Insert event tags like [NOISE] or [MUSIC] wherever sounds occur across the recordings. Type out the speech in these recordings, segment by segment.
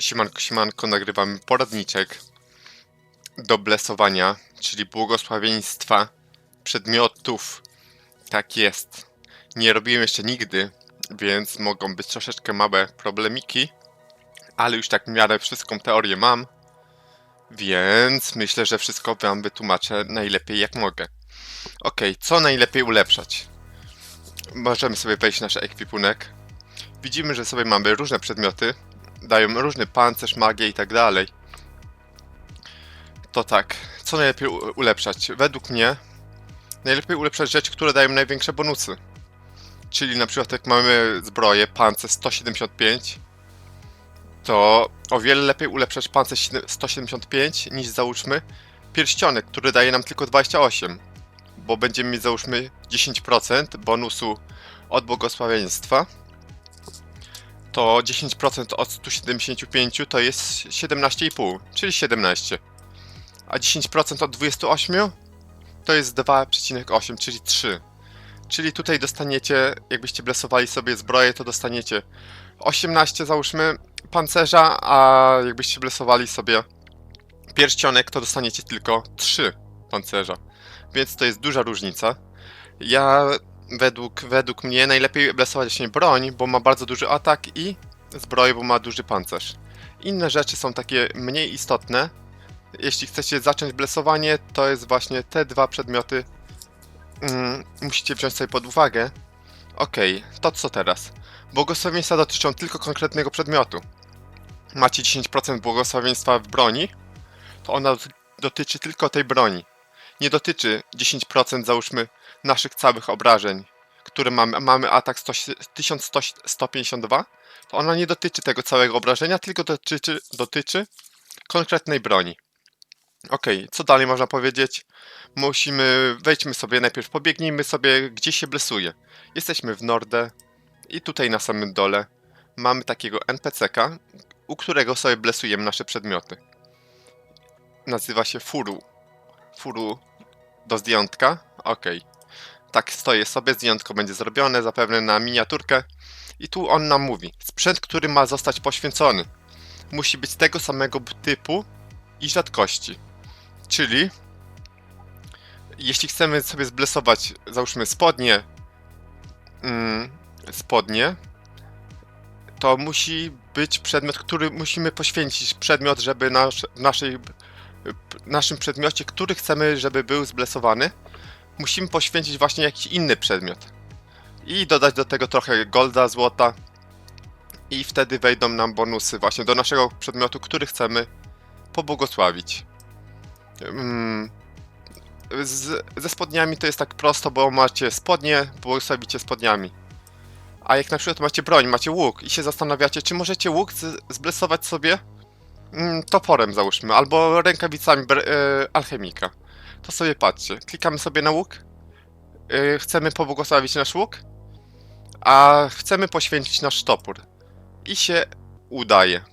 Siemanko, siemanko, nagrywamy poradniczek do blesowania, czyli błogosławieństwa przedmiotów. Tak jest. Nie robiłem jeszcze nigdy, więc mogą być troszeczkę małe problemiki, ale już tak w miarę wszystką teorię mam, więc myślę, że wszystko wam wytłumaczę najlepiej jak mogę. Ok, co najlepiej ulepszać? Możemy sobie wejść w nasz ekwipunek. Widzimy, że sobie mamy różne przedmioty, dają różny pancerz, magię i tak dalej. To tak, co najlepiej ulepszać? Według mnie najlepiej ulepszać rzeczy, które dają największe bonusy. Czyli na przykład jak mamy zbroję, pancerz 175, to o wiele lepiej ulepszać pancerz siedem- 175 niż załóżmy pierścionek, który daje nam tylko 28. Bo będziemy mieć załóżmy 10% bonusu od błogosławieństwa to 10% od 175 to jest 17,5, czyli 17. A 10% od 28 to jest 2,8, czyli 3. Czyli tutaj dostaniecie, jakbyście blesowali sobie zbroję, to dostaniecie 18 załóżmy pancerza, a jakbyście blesowali sobie pierścionek, to dostaniecie tylko 3 pancerza. Więc to jest duża różnica. Ja według, według mnie najlepiej blesować właśnie broń, bo ma bardzo duży atak i zbroję, bo ma duży pancerz. Inne rzeczy są takie mniej istotne. Jeśli chcecie zacząć blesowanie, to jest właśnie te dwa przedmioty. Mm, musicie wziąć sobie pod uwagę. Okej, to co teraz? Błogosławieństwa dotyczą tylko konkretnego przedmiotu. Macie 10% błogosławieństwa w broni, to ona dotyczy tylko tej broni. Nie dotyczy 10% załóżmy naszych całych obrażeń, które mamy, mamy atak 100, 1152, to ona nie dotyczy tego całego obrażenia, tylko dotyczy, dotyczy konkretnej broni. Ok, co dalej można powiedzieć? Musimy, wejdźmy sobie najpierw, pobiegnijmy sobie, gdzie się blesuje. Jesteśmy w Nordę i tutaj na samym dole mamy takiego NPC-ka, u którego sobie blesujemy nasze przedmioty. Nazywa się Furu. Furu do zdjątka? Okej. Tak stoję sobie, zdjątko będzie zrobione, zapewne na miniaturkę. I tu on nam mówi, sprzęt, który ma zostać poświęcony, musi być tego samego typu i rzadkości. Czyli, jeśli chcemy sobie zblesować, załóżmy spodnie, mm, spodnie, to musi być przedmiot, który musimy poświęcić przedmiot, żeby nasz, naszej, naszym przedmiocie, który chcemy, żeby był zblesowany, musimy poświęcić właśnie jakiś inny przedmiot. I dodać do tego trochę golda, złota. I wtedy wejdą nam bonusy właśnie do naszego przedmiotu, który chcemy pobłogosławić. Mm, Z, ze spodniami to jest tak prosto, bo macie spodnie, błogosławicie spodniami. A jak na przykład macie broń, macie łuk i się zastanawiacie, czy możecie łuk zblesować sobie mm, toporem załóżmy, albo rękawicami e, alchemika to sobie patrzcie. Klikamy sobie na łuk. Yy, chcemy pobłogosławić nasz łuk, a chcemy poświęcić nasz topór. I się udaje.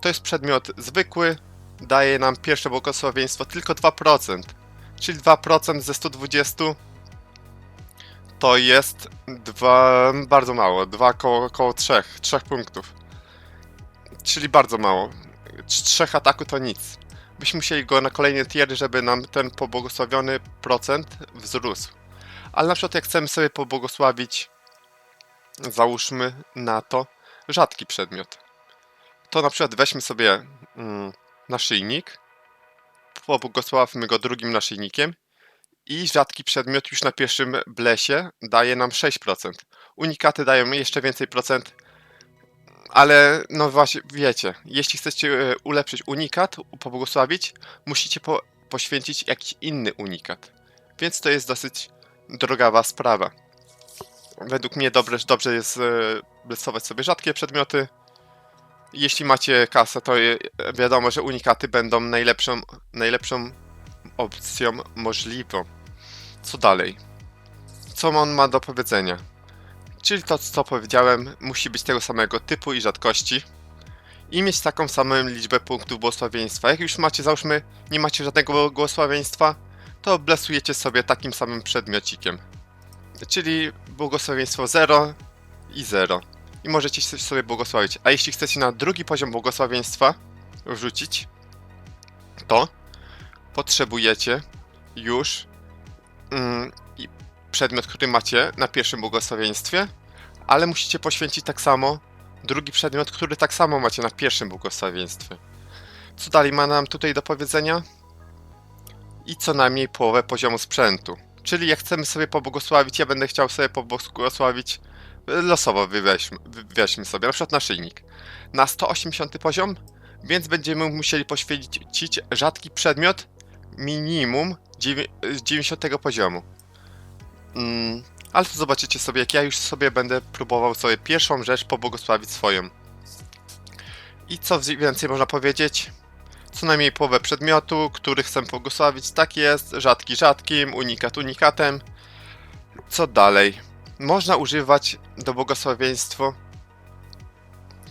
To jest przedmiot zwykły, daje nam pierwsze błogosławieństwo tylko 2%. Czyli 2% ze 120 to jest dwa, bardzo mało, dwa koło, około 3, 3 punktów. Czyli bardzo mało. Trz- Trzech ataku to nic byśmy musieli go na kolejne tiery, żeby nam ten pobłogosławiony procent wzrósł. Ale na przykład jak chcemy sobie pobłogosławić, załóżmy na to, rzadki przedmiot, to na przykład weźmy sobie mm, naszyjnik, pobłogosławmy go drugim naszyjnikiem i rzadki przedmiot już na pierwszym blesie daje nam 6%. Unikaty dają jeszcze więcej procent, ale no właśnie, wiecie, jeśli chcecie e, ulepszyć unikat, pobłogosławić, musicie po, poświęcić jakiś inny unikat. Więc to jest dosyć drogawa sprawa. Według mnie dobre, dobrze jest blesować sobie rzadkie przedmioty. Jeśli macie kasę, to e, wiadomo, że unikaty będą najlepszą, najlepszą opcją możliwą. Co dalej? Co on ma do powiedzenia? Czyli to, co powiedziałem, musi być tego samego typu i rzadkości i mieć taką samą liczbę punktów błogosławieństwa. Jak już macie, załóżmy, nie macie żadnego błogosławieństwa, to blesujecie sobie takim samym przedmiocikiem. Czyli błogosławieństwo 0 i 0. i możecie sobie błogosławić. A jeśli chcecie na drugi poziom błogosławieństwa wrzucić, to potrzebujecie już mm, przedmiot, który macie na pierwszym błogosławieństwie, ale musicie poświęcić tak samo drugi przedmiot, który tak samo macie na pierwszym błogosławieństwie. Co dalej ma nam tutaj do powiedzenia? I co najmniej połowę poziomu sprzętu. Czyli jak chcemy sobie pobłogosławić, ja będę chciał sobie pobłogosławić y, losowo wyweźmy sobie, na przykład naszyjnik. Na 180 poziom, więc będziemy musieli poświęcić rzadki przedmiot minimum dziewię- z 90 poziomu. Mm, ale to zobaczycie sobie, jak ja już sobie będę próbował sobie pierwszą rzecz pobłogosławić swoją. I co więcej można powiedzieć? Co najmniej połowę przedmiotu, który chcę pobłogosławić, tak jest, rzadki rzadkim, unikat unikatem. Co dalej? Można używać do błogosławieństwa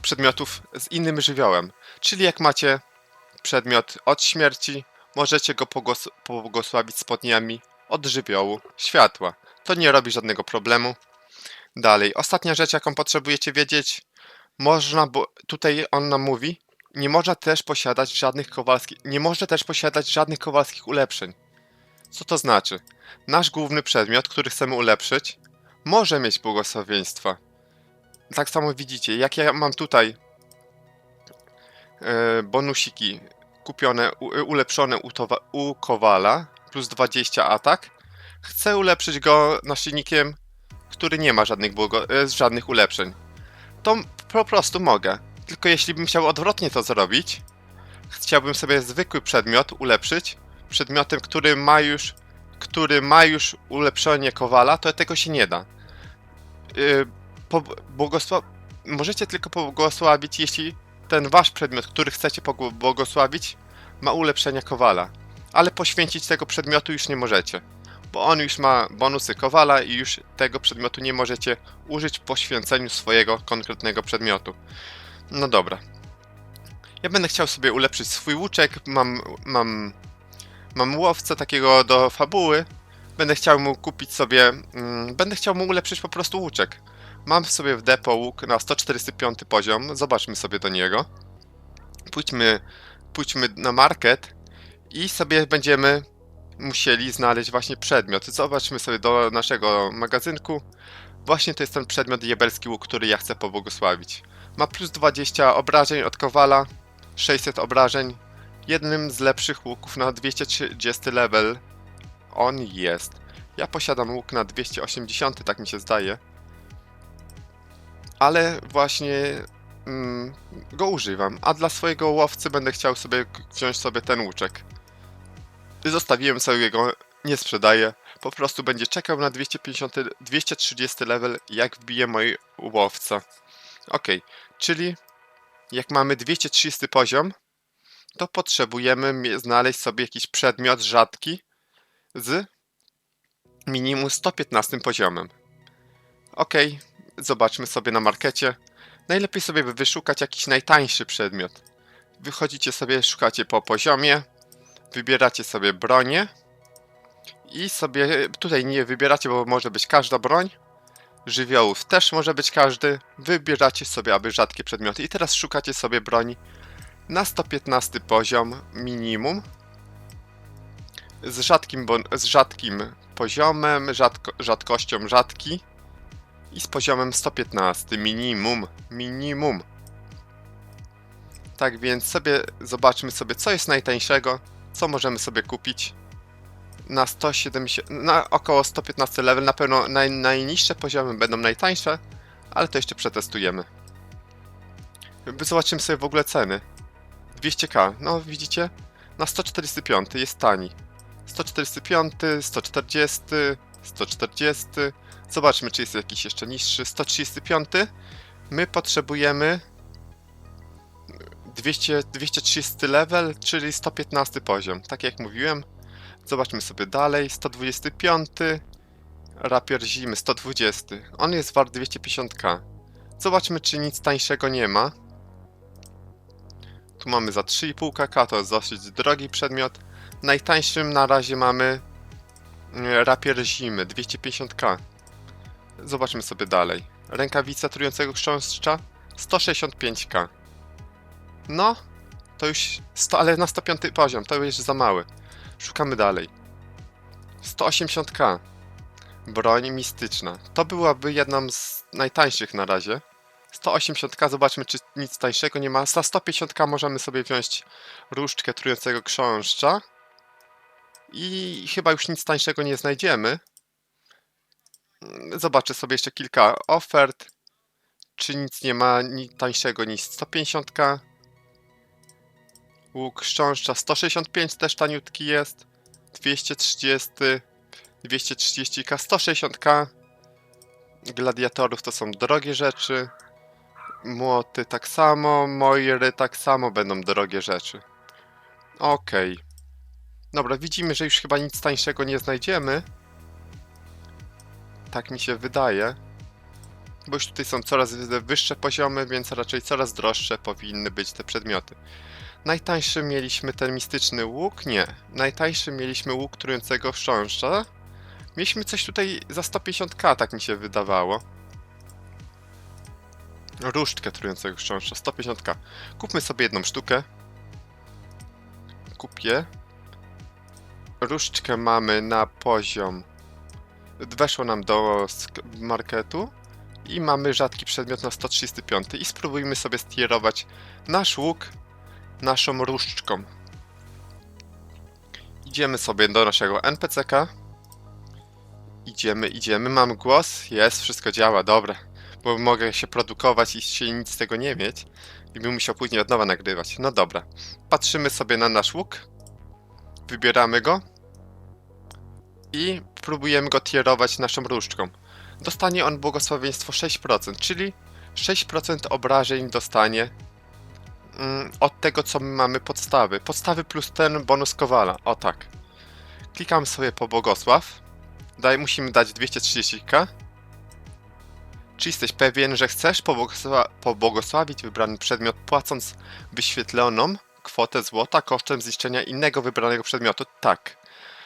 przedmiotów z innym żywiołem. Czyli jak macie przedmiot od śmierci, możecie go pobłogosławić spodniami od żywiołu światła. To nie robi żadnego problemu. Dalej, ostatnia rzecz, jaką potrzebujecie wiedzieć, można, bo tutaj on nam mówi, nie można też posiadać żadnych kowalskich, nie można też posiadać żadnych kowalskich ulepszeń. Co to znaczy? Nasz główny przedmiot, który chcemy ulepszyć, może mieć błogosławieństwa. Tak samo widzicie, jak ja mam tutaj e, bonusiki kupione, ulepszone u, u Kowala, plus 20 atak, chcę ulepszyć go naszyjnikiem, który nie ma żadnych, e, żadnych ulepszeń. To po prostu mogę. Tylko jeśli bym chciał odwrotnie to zrobić, chciałbym sobie zwykły przedmiot ulepszyć przedmiotem, który ma już, który ma już ulepszenie Kowala, to tego się nie da. Yy, po, błogosław... Możecie tylko pobłogosławić, jeśli ten wasz przedmiot, który chcecie pogł- błogosławić, ma ulepszenia Kowala. Ale poświęcić tego przedmiotu już nie możecie bo on już ma bonusy Kowala i już tego przedmiotu nie możecie użyć w poświęceniu swojego konkretnego przedmiotu. No dobra. Ja będę chciał sobie ulepszyć swój łuczek, mam, mam, mam łowcę takiego do fabuły, będę chciał mu kupić sobie, mm, będę chciał mu ulepszyć po prostu łuczek. Mam sobie w depo łuk na 145 poziom, zobaczmy sobie do niego. Pójdźmy, pójdźmy na market i sobie będziemy musieli znaleźć właśnie przedmiot. Zobaczmy sobie do naszego magazynku. Właśnie to jest ten przedmiot jebelski łuk, który ja chcę pobłogosławić. Ma plus 20 obrażeń od Kowala, 600 obrażeń. Jednym z lepszych łuków na 230 level. On jest. Ja posiadam łuk na 280, tak mi się zdaje. Ale właśnie mm, go używam. A dla swojego łowcy będę chciał sobie wziąć sobie ten łuczek. Zostawiłem sobie go, nie sprzedaję. Po prostu będzie czekał na 250, 230 level, jak wbije mój łowca. Ok, czyli jak mamy 230 poziom, to potrzebujemy znaleźć sobie jakiś przedmiot rzadki z minimum 115 poziomem. Ok, zobaczmy sobie na markecie. Najlepiej sobie wyszukać jakiś najtańszy przedmiot. Wychodzicie sobie, szukacie po poziomie, wybieracie sobie bronię i sobie tutaj nie wybieracie, bo może być każda broń. Żywiołów też może być każdy. Wybieracie sobie, aby rzadkie przedmioty. I teraz szukacie sobie broni na 115 poziom minimum. Z rzadkim, bon- z rzadkim poziomem, rzadko, rzadkością rzadki. I z poziomem 115 minimum. Minimum. Tak więc sobie zobaczmy sobie, co jest najtańszego co możemy sobie kupić na 170, na około 115 level. Na pewno naj, najniższe poziomy będą najtańsze, ale to jeszcze przetestujemy. Zobaczymy sobie w ogóle ceny. 200k, no widzicie? Na 145 jest tani. 145, 140, 140. Zobaczmy, czy jest jakiś jeszcze niższy. 135. My potrzebujemy 200, 230 level, czyli 115 poziom. Tak jak mówiłem. Zobaczmy sobie dalej. 125. Rapier zimy 120. On jest wart 250k. Zobaczmy, czy nic tańszego nie ma. Tu mamy za 3,5k, to jest dosyć drogi przedmiot. Najtańszym na razie mamy e, rapier zimy 250k. Zobaczmy sobie dalej. Rękawica trującego chrząszcza 165k. No, to już 100, ale na 105 poziom, to już za mały. Szukamy dalej. 180k. Broń mistyczna. To byłaby jedną z najtańszych na razie. 180k, zobaczmy czy nic tańszego nie ma. Za 150k możemy sobie wziąć różdżkę trującego chrząszcza. I chyba już nic tańszego nie znajdziemy. Zobaczę sobie jeszcze kilka ofert. Czy nic nie ma tańszego niż 150k. Łuk chrząszcza 165 też taniutki jest. 230, 230k, 160k. Gladiatorów to są drogie rzeczy. Młoty tak samo, Moiry tak samo będą drogie rzeczy. Okej. Dobra, widzimy, że już chyba nic tańszego nie znajdziemy. Tak mi się wydaje. Bo już tutaj są coraz wyższe poziomy, więc raczej coraz droższe powinny być te przedmioty. Najtańszy mieliśmy ten mistyczny łuk? Nie. Najtańszy mieliśmy łuk trującego chrząszcza. Mieliśmy coś tutaj za 150k, tak mi się wydawało. Różdżkę trującego chrząszcza, 150k. Kupmy sobie jedną sztukę. Kupię. Różdżkę mamy na poziom. Weszło nam do marketu. I mamy rzadki przedmiot na 135. I spróbujmy sobie stierować nasz łuk naszą różdżką. Idziemy sobie do naszego NPCka. Idziemy, idziemy. Mam głos. Jest, wszystko działa, dobra. Bo mogę się produkować i się nic z tego nie mieć. I bym musiał później od nowa nagrywać. No dobra. Patrzymy sobie na nasz łuk. Wybieramy go. I próbujemy go tierować naszą różdżką. Dostanie on błogosławieństwo 6%, czyli 6% obrażeń dostanie mm, od tego, co my mamy podstawy. Podstawy plus ten bonus Kowala. O tak. Klikam sobie po błogosław. Daj, musimy dać 230k. Czy jesteś pewien, że chcesz pobłogosła pobłogosławić wybrany przedmiot płacąc wyświetloną kwotę złota kosztem zniszczenia innego wybranego przedmiotu? Tak.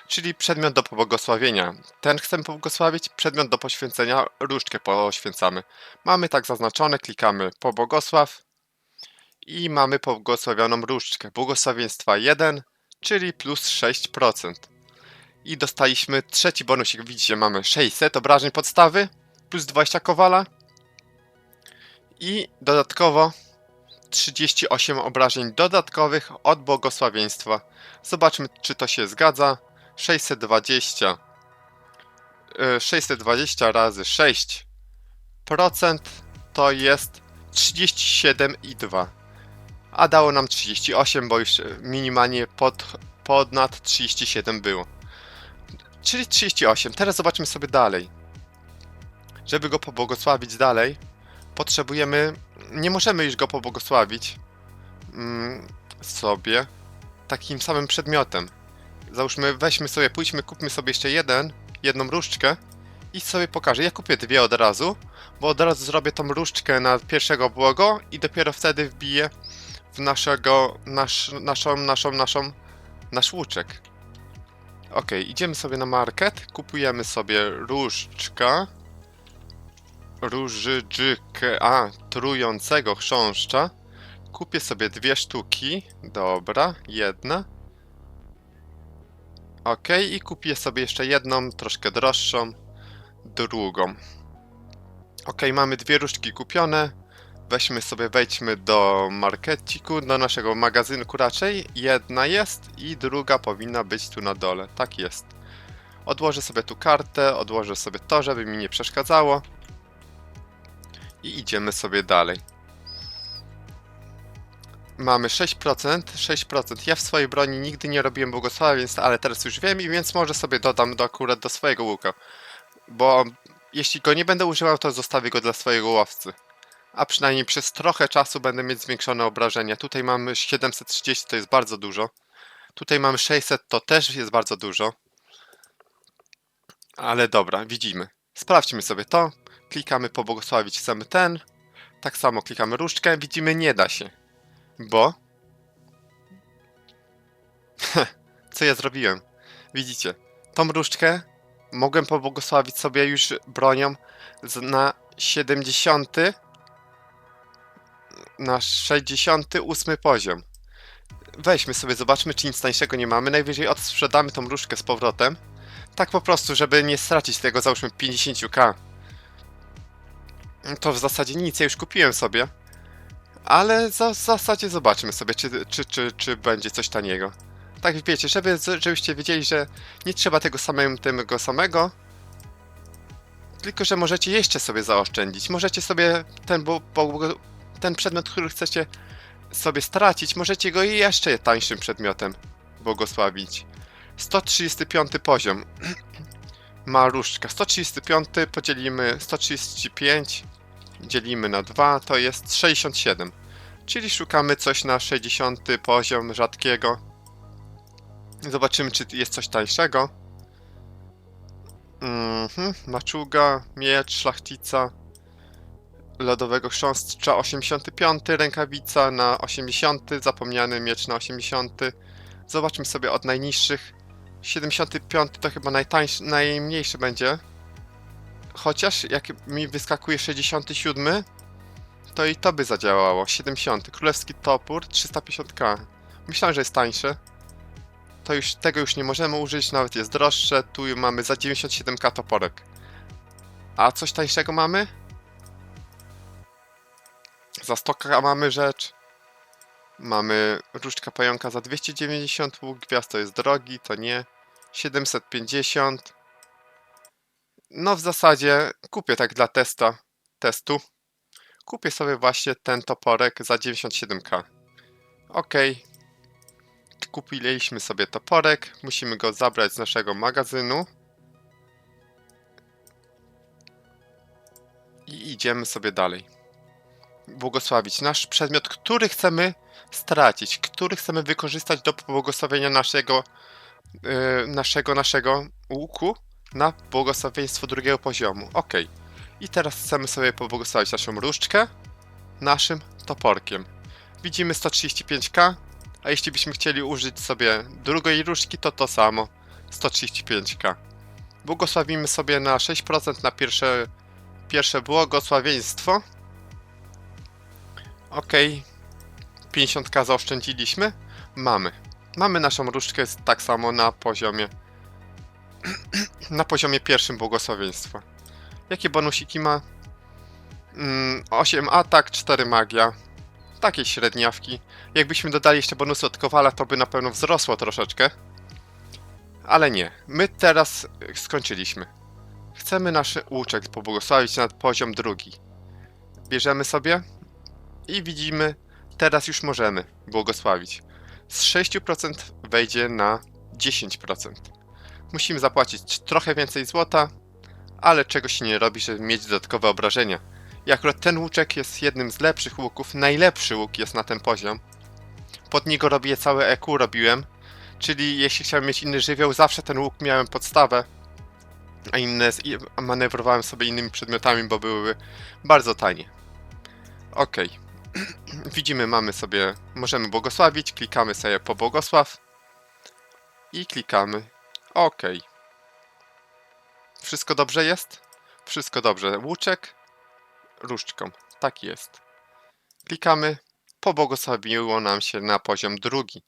Czyli przedmiot do pobłogosławienia. Ten chcemy pobłogosławić, przedmiot do poświęcenia, różdżkę poświęcamy. Mamy tak zaznaczone, klikamy pobłogosław i mamy pobłogosławioną różdżkę. Błogosławieństwa 1, czyli plus 6%. I dostaliśmy trzeci bonus, jak widzicie, mamy 600 obrażeń podstawy, plus 20 kowala i dodatkowo 38 obrażeń dodatkowych od błogosławieństwa. Zobaczmy, czy to się zgadza. 620 e, 620 razy 6% to jest 37,2 a dało nam 38, bo już minimalnie pod, ponad 37 było. Czyli 38. Teraz zobaczmy sobie dalej. Żeby go pobłogosławić dalej, potrzebujemy. Nie możemy już go pobłogosławić mm, sobie takim samym przedmiotem. Załóżmy, weźmy sobie, pójdźmy, kupmy sobie jeszcze jeden, jedną różdżkę i sobie pokażę. Ja kupię dwie od razu, bo od razu zrobię tą różdżkę na pierwszego błogo i dopiero wtedy wbiję w naszego, nasz, naszą, naszą, naszą, nasz łuczek. Ok, idziemy sobie na market, kupujemy sobie różdżka, różdżkę, a, trującego chrząszcza. Kupię sobie dwie sztuki, dobra, jedna. Ok, i kupię sobie jeszcze jedną, troszkę droższą, drugą. Ok, mamy dwie różdżki kupione. Weźmy sobie, wejdźmy do markeciku, do naszego magazynku raczej. Jedna jest i druga powinna być tu na dole. Tak jest. Odłożę sobie tu kartę, odłożę sobie to, żeby mi nie przeszkadzało. I idziemy sobie dalej. Mamy 6%, 6%. Ja w swojej broni nigdy nie robiłem błogosławieństw, ale teraz już wiem i więc może sobie dodam do akurat do swojego łuka. Bo jeśli go nie będę używał, to zostawię go dla swojego łowcy a przynajmniej przez trochę czasu będę mieć zwiększone obrażenia. Tutaj mamy 730, to jest bardzo dużo. Tutaj mamy 600, to też jest bardzo dużo. Ale dobra, widzimy. Sprawdźmy sobie to. Klikamy pobłogosławić, chcemy ten. Tak samo klikamy różdżkę, widzimy nie da się. Bo... Co ja zrobiłem? Widzicie, tą różdżkę mogłem pobłogosławić sobie już bronią na 70 na 68 poziom. Weźmy sobie, zobaczmy, czy nic tańszego nie mamy. Najwyżej odsprzedamy tą różdżkę z powrotem. Tak po prostu, żeby nie stracić tego, załóżmy 50k. To w zasadzie nic, ja już kupiłem sobie. Ale za, w zasadzie zobaczmy sobie, czy, czy, czy, czy będzie coś taniego. Tak wiecie, żeby, żebyście wiedzieli, że nie trzeba tego samego, tego samego. Tylko, że możecie jeszcze sobie zaoszczędzić. Możecie sobie ten, ten przedmiot, który chcecie sobie stracić, możecie go jeszcze tańszym przedmiotem błogosławić. 135 poziom. Ma różdżka. 135 podzielimy 135 dzielimy na 2 to jest 67. Czyli szukamy coś na 60 poziom rzadkiego. Zobaczymy czy jest coś tańszego. Mhm, maczuga, miecz, szlachcica, lodowego chrząszcza 85, rękawica na 80, zapomniany miecz na 80. Zobaczmy sobie od najniższych. 75 to chyba najtańszy, najmniejszy będzie. Chociaż jak mi wyskakuje 67, to i to by zadziałało. 70. Królewski topór 350k. Myślałem, że jest tańsze. To już tego już nie możemy użyć, nawet jest droższe. Tu mamy za 97k toporek. A coś tańszego mamy? Za 100k mamy rzecz. Mamy różdżka pająka za 290 łuk gwiazd, to jest drogi, to nie. 750. No w zasadzie kupię tak dla testa, testu. Kupię sobie właśnie ten toporek za 97k. Ok. Kupiliśmy sobie toporek. Musimy go zabrać z naszego magazynu. I idziemy sobie dalej. Błogosławić nasz przedmiot, który chcemy stracić, który chcemy wykorzystać do błogosławienia naszego, yy, naszego, naszego łuku na błogosławieństwo drugiego poziomu. Ok. I teraz chcemy sobie pobłogosławić naszą różdżkę naszym toporkiem. Widzimy 135k, a jeśli byśmy chcieli użyć sobie drugiej różdżki, to to samo. 135k. Błogosławimy sobie na 6% na pierwsze, pierwsze błogosławieństwo. Ok. 50k zaoszczędziliśmy. Mamy. Mamy naszą różdżkę tak samo na poziomie [CLEARS THROAT] na poziomie pierwszym błogosławieństwa. Jakie bonusiki ma? Mm, 8 atak, 4 magia. Takie średniawki. Jakbyśmy dodali jeszcze bonusy od Kowala, to by na pewno wzrosło troszeczkę. Ale nie. My teraz skończyliśmy. Chcemy nasz łuczek pobłogosławić na poziom drugi. Bierzemy sobie i widzimy, teraz już możemy błogosławić. Z 6% wejdzie na 10%. Musimy zapłacić trochę więcej złota, ale czego się nie robi, żeby mieć dodatkowe obrażenia. I akurat ten łuczek jest jednym z lepszych łuków, najlepszy łuk jest na ten poziom. Pod niego robię całe EQ robiłem, czyli jeśli chciałem mieć inny żywioł, zawsze ten łuk miałem podstawę, a inne manewrowałem sobie innymi przedmiotami, bo były bardzo tanie. Ok. [CLEARS THROAT] Widzimy, mamy sobie, możemy błogosławić, klikamy sobie po błogosław i klikamy OK. Wszystko dobrze jest? Wszystko dobrze. Łuczek różdżką. Tak jest. Klikamy. Pobłogosławiło nam się na poziom drugi.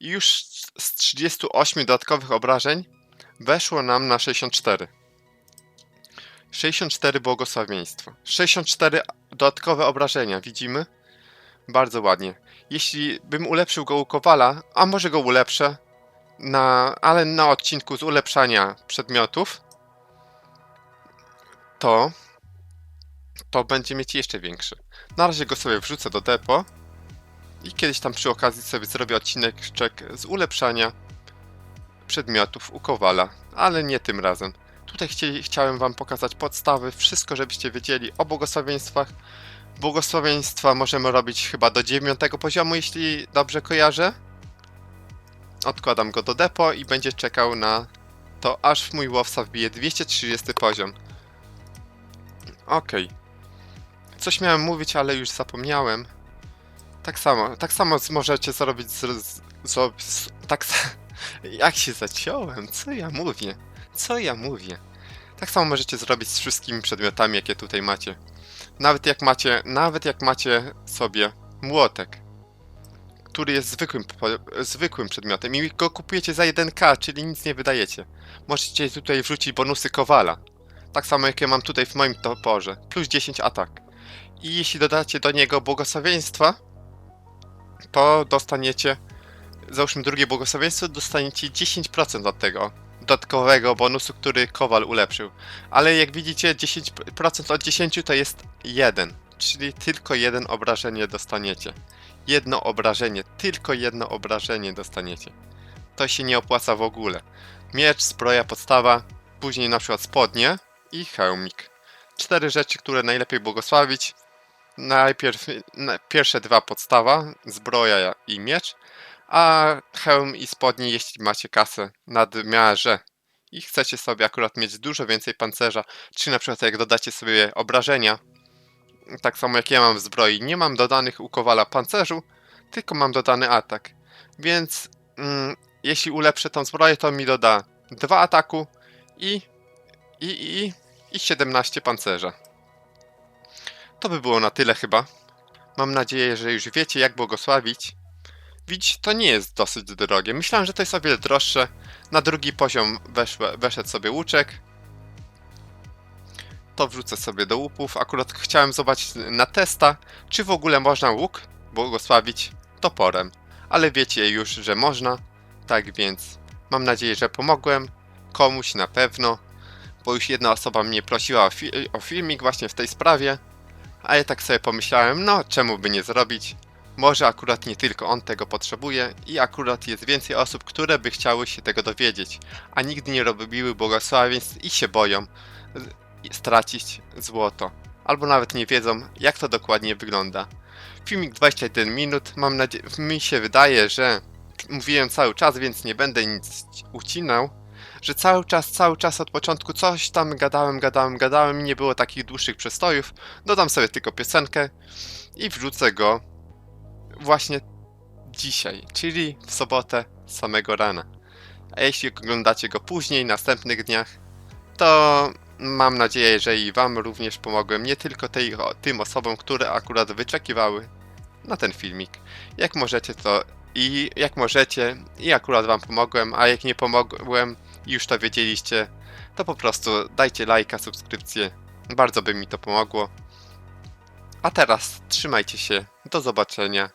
I już z 38 dodatkowych obrażeń weszło nam na 64. 64 błogosławieństwo. 64 dodatkowe obrażenia, widzimy? Bardzo ładnie. Jeśli bym ulepszył go u Kowala, a może go ulepszę, na, ale na odcinku z ulepszania przedmiotów, to to będzie mieć jeszcze większy. Na razie go sobie wrzucę do depo i kiedyś tam przy okazji sobie zrobię odcinek z ulepszania przedmiotów u Kowala, ale nie tym razem. Tutaj chci, chciałem wam pokazać podstawy, wszystko żebyście wiedzieli o błogosławieństwach. Błogosławieństwa możemy robić chyba do 9 poziomu, jeśli dobrze kojarzę. Odkładam go do depo i będzie czekał na to, aż w mój łowca wbije 230 poziom. Okej. Coś miałem mówić, ale już zapomniałem. Tak samo, tak samo możecie zrobić z... z, z, z tak [LAUGHS] Jak się zaciąłem? Co ja mówię? Co ja mówię? Tak samo możecie zrobić z wszystkimi przedmiotami, jakie tutaj macie. Nawet jak macie, nawet jak macie sobie młotek, który jest zwykłym, zwykłym przedmiotem i go kupujecie za 1k, czyli nic nie wydajecie. Możecie tutaj wrzucić bonusy Kowala. Tak samo jak ja mam tutaj w moim toporze. Plus 10 atak. I jeśli dodacie do niego błogosławieństwa, to dostaniecie, załóżmy drugie błogosławieństwo, dostaniecie 10% od tego dodatkowego bonusu, który Kowal ulepszył. Ale jak widzicie, 10% od 10 to jest 1, czyli tylko jeden obrażenie dostaniecie. Jedno obrażenie, tylko jedno obrażenie dostaniecie. To się nie opłaca w ogóle. Miecz, zbroja, podstawa, później na przykład spodnie i hełmik. Cztery rzeczy, które najlepiej błogosławić. Najpierw na, pierwsze dwa podstawa, zbroja i miecz, a hełm i spodnie, jeśli macie kasę nadmiarze i chcecie sobie akurat mieć dużo więcej pancerza, czy na przykład jak dodacie sobie obrażenia, tak samo jak ja mam w zbroi, nie mam dodanych u Kowala pancerzu, tylko mam dodany atak. Więc mm, jeśli ulepszę tą zbroję, to mi doda 2 ataku i, i, i, i 17 pancerza. To by było na tyle chyba. Mam nadzieję, że już wiecie jak błogosławić. Widzicie, to nie jest dosyć drogie. Myślałem, że to jest o wiele droższe. Na drugi poziom weszłe, weszedł sobie łuczek. To wrzucę sobie do łupów. Akurat chciałem zobaczyć na testa, czy w ogóle można łuk błogosławić toporem. Ale wiecie już, że można. Tak więc mam nadzieję, że pomogłem. Komuś na pewno. Bo już jedna osoba mnie prosiła o, fi o filmik właśnie w tej sprawie. A ja tak sobie pomyślałem, no czemu by nie zrobić? Może akurat nie tylko on tego potrzebuje i akurat jest więcej osób, które by chciały się tego dowiedzieć, a nigdy nie robiły błogosławieństw i się boją stracić złoto. Albo nawet nie wiedzą, jak to dokładnie wygląda. Filmik 21 minut, mam nadzieję, mi się wydaje, że mówiłem cały czas, więc nie będę nic ucinał, że cały czas, cały czas od początku coś tam gadałem, gadałem, gadałem i nie było takich dłuższych przestojów. Dodam sobie tylko piosenkę i wrzucę go właśnie dzisiaj, czyli w sobotę samego rana. A jeśli oglądacie go później, następnych dniach, to mam nadzieję, że i Wam również pomogłem, nie tylko tej, tym osobom, które akurat wyczekiwały na ten filmik. Jak możecie, to i jak możecie, i akurat Wam pomogłem, a jak nie pomogłem i już to wiedzieliście, to po prostu dajcie lajka, subskrypcję. Bardzo by mi to pomogło. A teraz trzymajcie się. Do zobaczenia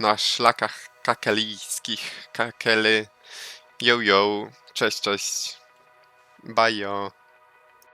na szlakach kakelijskich. Kakely. Yo yo. Cześć, cześć. Bajo.